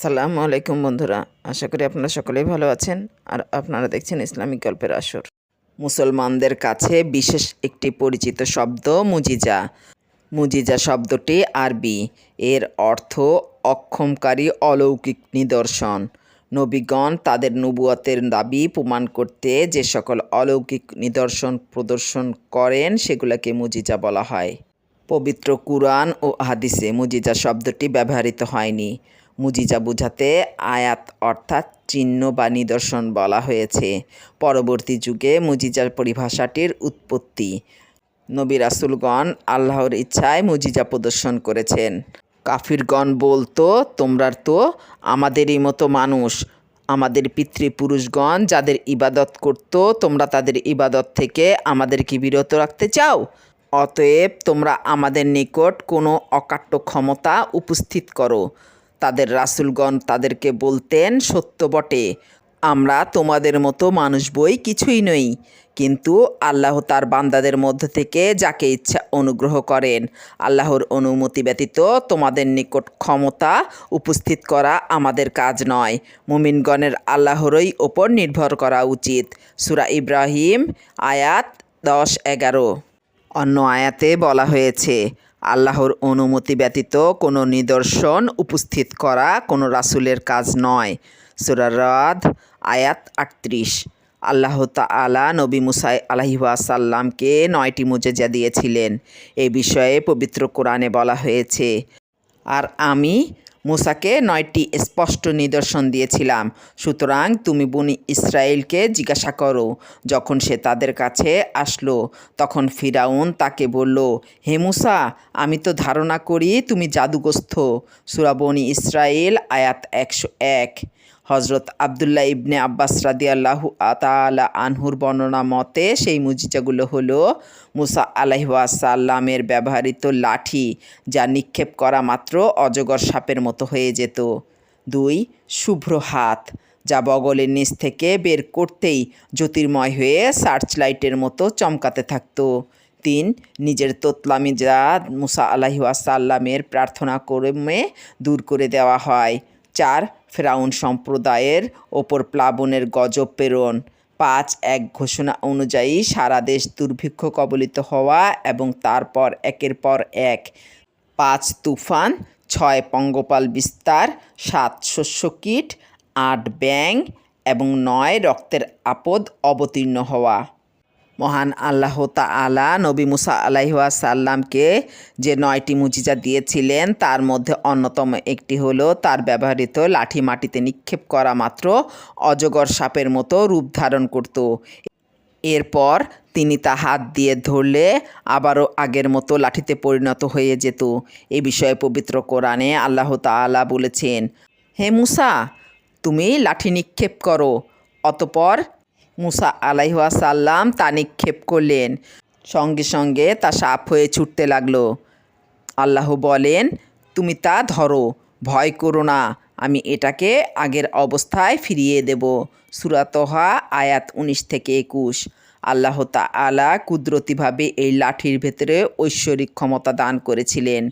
আসসালামু আলাইকুম বন্ধুরা। আশা করি আপনারা সকলেই ভালো আছেন আর আপনারা দেখছেন ইসলামিক গল্পের আসর। মুসলমানদের কাছে বিশেষ একটি পরিচিত শব্দ মুজিজা। মুজিজা শব্দটি আরবি। এর অর্থ অক্ষমকারী অলৌকিক নিদর্শন। নবীগণ তাদের নবুয়তের দাবি প্রমাণ করতে যে সকল অলৌকিক নিদর্শন প্রদর্শন করেন সেগুলোকে মুজিজা বলা হয়। পবিত্র কুরআন ও হাদিসে মুজিজা শব্দটি ব্যবহৃত হয়নি। মুজিজা বুঝাতে আয়াত অর্থাৎ চিহ্ন বা নিদর্শন বলা হয়েছে। পরবর্তী যুগে মুজিজার পরিভাষাটির উৎপত্তি। নবী রাসুলগণ আল্লাহর ইচ্ছায় মুজিজা প্রদর্শন করেছেন। কাফিরগণ বলতো, তোমরা তো আমাদেরই মতো মানুষ। আমাদের পিতৃপুরুষগণ যাদের ইবাদত করত, তোমরা তাদের ইবাদত থেকে আমাদেরকে বিরত রাখতে চাও। অতএব তোমরা আমাদের নিকট কোনো অকাট্য ক্ষমতা উপস্থিত করো। তাদের রাসুলগণ তাদেরকে বলতেন, সত্য বটে, আমরা তোমাদের মতো মানুষ বই কিছুই নই। কিন্তু আল্লাহ তার বান্দাদের মধ্য থেকে যাকে ইচ্ছা অনুগ্রহ করেন। আল্লাহর অনুমতি ব্যতীত তোমাদের নিকট ক্ষমতা উপস্থিত করা আমাদের কাজ নয়। মুমিনগণের আল্লাহরই ওপর নির্ভর করা উচিত। সুরা ইব্রাহিম, আয়াত দশ এগারো। অন্য আয়াতে বলা হয়েছে আল্লাহর অনুমতি ব্যতীত কোনো নিদর্শন উপস্থিত করা কোনো রাসুলের কাজ নয়। সুরারাদ আয়াত আটত্রিশ। আল্লাহ তালা নবী মুসাই আলাইসাল্লামকে নয়টি মুজেজা দিয়েছিলেন। এ বিষয়ে পবিত্র কোরআনে বলা হয়েছে, আর আমি মুসাকে নয়টি স্পষ্ট নিদর্শন দিয়েছিলাম। সুতরাং তুমি বনি ইসরায়েলকে জিজ্ঞাসা করো। যখন সে তাদের কাছে আসলো, তখন ফিরাউন তাকে বলল, হে মুসা, আমি তো ধারণা করি তুমি জাদুগ্রস্ত। সুরাবনি ইসরায়েল আয়াত একশো এক। হজরত আবদুল্লাহ ইবনে আব্বাস রাদিয়াল্লাহু তালা আনহুর বর্ণনা মতে, সেই মুজিজাগুলো হলো মুসা আলাইসাল্লামের ব্যবহৃত লাঠি, যা নিক্ষেপ করা মাত্র অজগর সাপের মতো হয়ে যেত। দুই, শুভ্র হাত, যা বগলের নিচ থেকে বের করতেই জ্যোতির্ময় হয়ে সার্চ লাইটের মতো চমকাতে থাকতো। তিন, নিজের তোতলামি যা মুসা আলাহিসাল্লামের প্রার্থনা ক্রমে দূর করে দেওয়া হয়। চার ফেরাউন সম্প্রদায়ের ওপর প্লাবনের গজব প্রেরণ। পাঁচ এক ঘোষণা অনুযায়ী সারা দেশ দুর্ভিক্ষ কবলিত হওয়া এবং তারপর একের পর এক। পাঁচ তুফান, ছয় পঙ্গপাল বিস্তার, সাত শস্য কীট, আট ব্যাং এবং নয় রক্তের আপদ অবতীর্ণ হওয়া। মহান আল্লাহ তাআলা নবী মুসা আলাইসাল্লামকে যে নয়টি মুজিজা দিয়েছিলেন, তার মধ্যে অন্যতম একটি হলো তার ব্যবহৃত লাঠি মাটিতে নিক্ষেপ করা মাত্র অজগর সাপের মতো রূপ ধারণ করত। এরপর তিনি তা হাত দিয়ে ধরলে আবারও আগের মতো লাঠিতে পরিণত হয়ে যেত। এ বিষয়ে পবিত্র কোরআনে আল্লাহ তাআলা বলেছেন, হে মুসা, তুমি লাঠি নিক্ষেপ করো, অতপর মুসা আলাইহাসাল্লাম তা নিক্ষেপ করলেন। সঙ্গে সঙ্গে তা সাপ হয়ে ছুটতে লাগল। আল্লাহ বলেন, তুমি তা ধরো, ভয় করো না, আমি এটাকে আগের অবস্থায় ফিরিয়ে দেব। সুরাতহা আয়াত উনিশ থেকে একুশ। আল্লাহ তাআলা কুদরতিভাবে এই লাঠির ভেতরে ঐশ্বরিক ক্ষমতা দান করেছিলেন।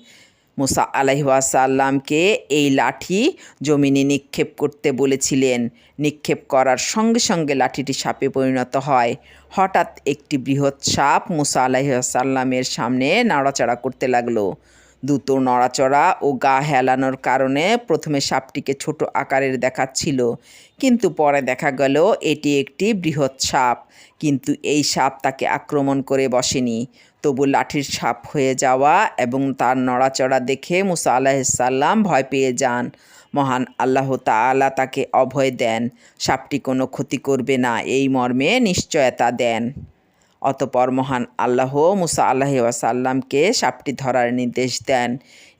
মুসা আলাইসাল্লামকে এই লাঠি জমিনে নিক্ষেপ করতে বলেছিলেন। নিক্ষেপ করার সঙ্গে সঙ্গে লাঠিটি সাপে পরিণত হয়। হঠাৎ একটি বৃহৎ সাপ মুসা আলাইসাল্লামের সামনে নাড়াচাড়া করতে লাগল। দ্রুত নড়াচড়া ও গা হেলানোর কারণে প্রথমে সাপটিকে ছোট আকারের দেখাচ্ছিল, কিন্তু পরে দেখা গেল এটি একটি বৃহৎ সাপ, কিন্তু এই সাপ তাকে আক্রমণ করে বসেনি। তবু লাঠির সাপ হয়ে যাওয়া এবং তার নড়াচড়া দেখে মুসা আলাহিসাল্লাম ভয় পেয়ে যান। মহান আল্লাহ তাআলা তাকে অভয় দেন, সাপটি কোনো ক্ষতি করবে না, এই মর্মে নিশ্চয়তা দেন। অতপর মহান আল্লাহ মুসা আল্লাহ ওয়াসাল্লামকে সাপটি ধরার নির্দেশ দেন।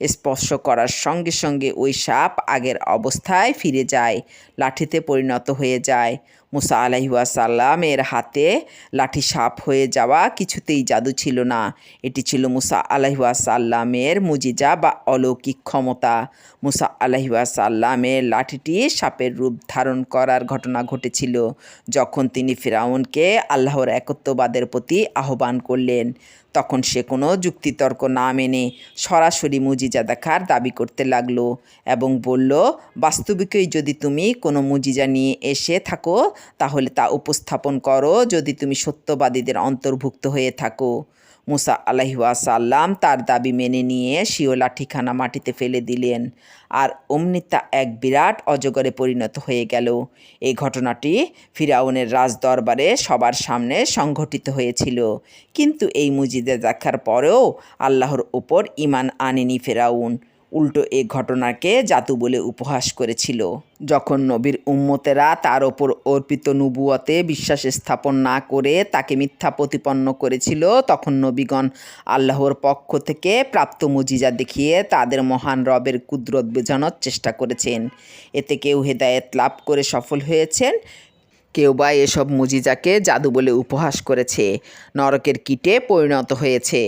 স্পর্শ করার সঙ্গে সঙ্গে ওই সাপ আগের অবস্থায় ফিরে যায়, লাঠিতে পরিণত হয়ে যায়। মুসা আলাইসাল্লামের হাতে লাঠি সাপ হয়ে যাওয়া কিছুতেই জাদু ছিল না। এটি ছিল মুসা আলাইসাল্লামের মুজিজা বা অলৌকিক ক্ষমতা। মুসা আলাইসাল্লামের লাঠিটি সাপের রূপ ধারণ করার ঘটনা ঘটেছিল, যখন তিনি ফেরাউনকে আল্লাহর একত্ববাদের প্রতি আহ্বান করলেন। তখন সে কোনো যুক্তিতর্ক না মেনে সরাসরি মুজিজা দেখার দাবি করতে লাগল এবং বলল, বাস্তবিকই যদি তুমি কোনো মুজিজা নিয়ে এসে থাকো, তাহলে তা উপস্থাপন করো যদি তুমি সত্যবাদীদের অন্তর্ভুক্ত হয়ে থাকো। মুসা আলাইহাসাল্লাম তার দাবি মেনে নিয়ে শিওলা লাঠিখানা মাটিতে ফেলে দিলেন। আর অমনিতা এক বিরাট অজগরে পরিণত হয়ে গেল। এই ঘটনাটি ফিরাউনের রাজদরবারে সবার সামনে সংঘটিত হয়েছিল। কিন্তু এই মুজিদে দেখার পরেও আল্লাহর ওপর ইমান আনেনি ফেরাউন। উল্টো এ ঘটনাকে জাদু বলে উপহাস করেছিল। যখন নবীর উম্মতেরা তার ওপর অর্পিত নুবুয়তে বিশ্বাস স্থাপন না করে তাকে মিথ্যা প্রতিপন্ন করেছিল, তখন নবীগণ আল্লাহর পক্ষ থেকে প্রাপ্ত মুজিজা দেখিয়ে তাদের মহান রবের কুদরত বোঝানোর চেষ্টা করেছেন। এতে কেউ হেদায়েত লাভ করে সফল হয়েছেন, কেউ বা এসব মুজিজাকে জাদু বলে উপহাস করেছে। নরকের কীটে পরিণত হয়েছে।